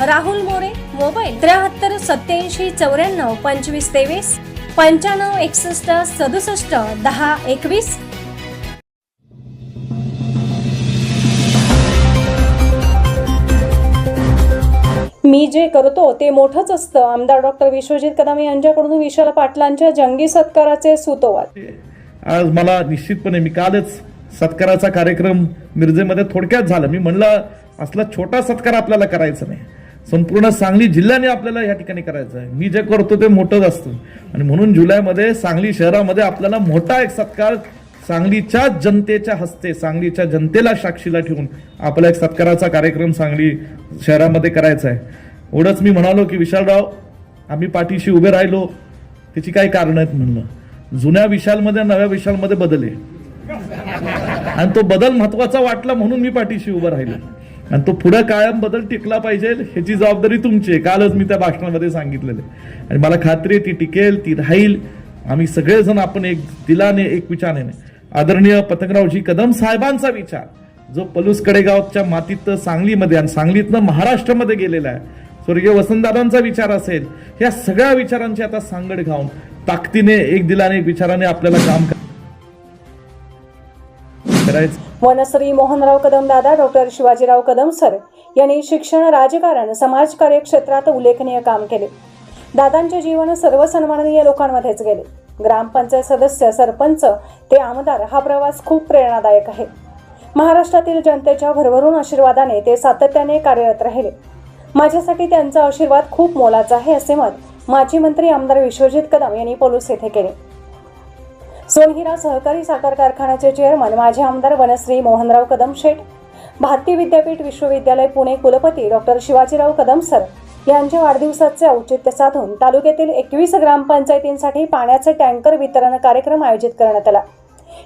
Rahul More mobile त्र्याहत्तर सत्याऐंशी चौऱ्याण्णव पंचवीस तेवीस पंच्याण्णव एकसष्ट सदुसष्ट दहा एकवीस. मी जे करतो ते मोठंच असतं. आमदार डॉक्टर विश्वजित कदम यांच्याकडून विशाल पाटलांच्या जंगी सत्काराचे सुतोवाद आज मला निश्चितपणे मी कालच सत्काराचा कार्यक्रम मिरजेमध्ये थोडक्यात झाला. मी म्हणलं असला छोटा सत्कार आपल्याला करायचा नाही. संपूर्ण सांगली जिल्ह्याने आपल्याला या ठिकाणी करायचं आहे. मी जे करतो ते मोठंच असतं. आणि म्हणून जुलैमध्ये सांगली शहरामध्ये आपल्याला मोठा एक सत्कार सांगलीच्या जनतेच्या हस्ते सांगलीच्या जनतेला साक्षीला ठेवून आपला एक सत्काराचा कार्यक्रम सांगली शहरामध्ये करायचा आहे. एवढंच मी म्हणालो की विशालराव आम्ही पाठीशी उभे राहिलो त्याची काही कारणं आहेत म्हणलं जुन्या विशालमध्ये नव्या विशालमध्ये बदल आहे. आणि तो बदल महत्त्वाचा वाटला म्हणून मी पाठीशी उभं राहिलो. आणि तो पुढं कायम बदल टिकला पाहिजे ह्याची जबाबदारी तुमची आहे. कालच मी त्या भाषणामध्ये सांगितलेलं आहे. आणि मला खात्री आहे ती टिकेल ती राहील. आम्ही सगळेजण आपण एक दिलाने एक विचाराने आदरणीय पतंगरावजी कदम साहेबांचा विचार जो पलूस कडेगावच्या मातीत सांगलीमध्ये आणि सांगलीतनं महाराष्ट्रामध्ये गेलेला आहे. स्वर्गीय वसंतदादांचा विचार असेल या सगळ्या विचारांची आता सांगड घाऊन ताकदीने एक दिलाने एक विचाराने आपल्याला काम करायचं. वनश्री मोहनराव कदम दादा डॉक्टर शिवाजीराव कदम सर यांनी शिक्षण राजकारण समाजकार्य क्षेत्रात उल्लेखनीय काम केले. दादांचे जीवन सर्व सन्माननीय लोकांमध्येच गेले. ग्रामपंचायत सदस्य सरपंच ते आमदार हा प्रवास खूप प्रेरणादायक आहे. महाराष्ट्रातील जनतेच्या भरभरून आशीर्वादाने ते सातत्याने कार्यरत राहिले. माझ्यासाठी त्यांचा आशीर्वाद खूप मोलाचा आहे असे मत माजी मंत्री आमदार विश्वजित कदम यांनी पोलूस येथे केले. सोनहिरा सहकारी साखर कारखान्याचे चेअरमन माजी आमदार वनश्री मोहनराव कदम शेठ भारतीय विद्यापीठ विश्वविद्यालय पुणे कुलपती डॉक्टर शिवाजीराव कदम सर यांच्या वाढदिवसाचे औचित्य साधून तालुक्यातील एकवीस ग्रामपंचायतींसाठी पाण्याचे टँकर वितरण कार्यक्रम आयोजित करण्यात आला.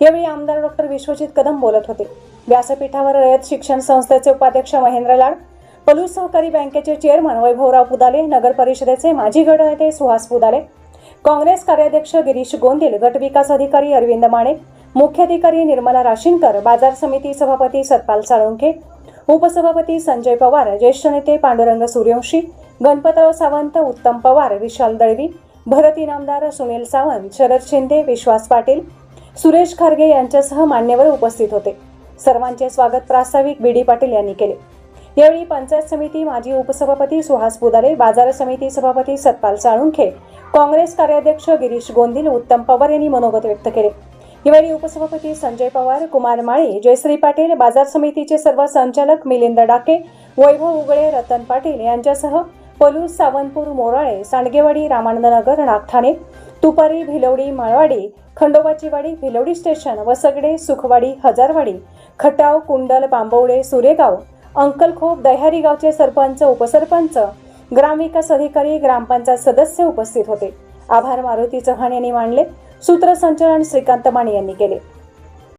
यावेळी आमदार डॉक्टर विश्वजित कदम बोलत होते. व्यासपीठावर रयत शिक्षण संस्थेचे उपाध्यक्ष महेंद्र लाड पलूस सहकारी बँकेचे चेअरमन वैभवराव पुदाले नगर परिषदेचे माजी गटनेते सुहास पुदाले काँग्रेस कार्याध्यक्ष गिरीश गोंदिल गटविकास अधिकारी अरविंद माणे मुख्याधिकारी निर्मला राशींकर बाजार समिती सभापती सतपाल साळुंखे उपसभापती संजय पवार ज्येष्ठ नेते पांडुरंग सूर्यवंशी गणपतराव सावंत उत्तम पवार विशाल दळवी भरत इनामदार सुनील सावंत शरद शिंदे विश्वास पाटील सुरेश खारगे यांच्यासह मान्यवर उपस्थित होते. सर्वांचे स्वागत प्रास्ताविक बी डी पाटील यांनी केले. यावेळी पंचायत समिती माजी उपसभापती सुहास पुदारे बाजार समिती सभापती सतपाल साळुंखे काँग्रेस कार्याध्यक्ष गिरीश गोंदिल उत्तम पवार यांनी मनोगत व्यक्त केले. यावेळी उपसभापती संजय पवार कुमार माळी जयश्री पाटील बाजार समितीचे सर्व संचालक मिलिंद डाके वैभव उगळे रतन पाटील यांच्यासह पलूस सावंतपूर मोराळे सांडगेवाडी रामानंदनगर नागठाणे तुपारी भिलवडी माळवाडी खंडोबाचीवाडी भिलवडी स्टेशन वसगडे सुखवाडी हजारवाडी खटाव कुंडल बांबवडे सुरेगाव अंकलखोप दह्यारी गावचे सरपंच उपसरपंच ग्रामविकास अधिकारी ग्रामपंचायत सदस्य उपस्थित होते. आभार मारुती चव्हाण यांनी मांडले. सूत्रसंचालन श्रीकांत माने यांनी केले.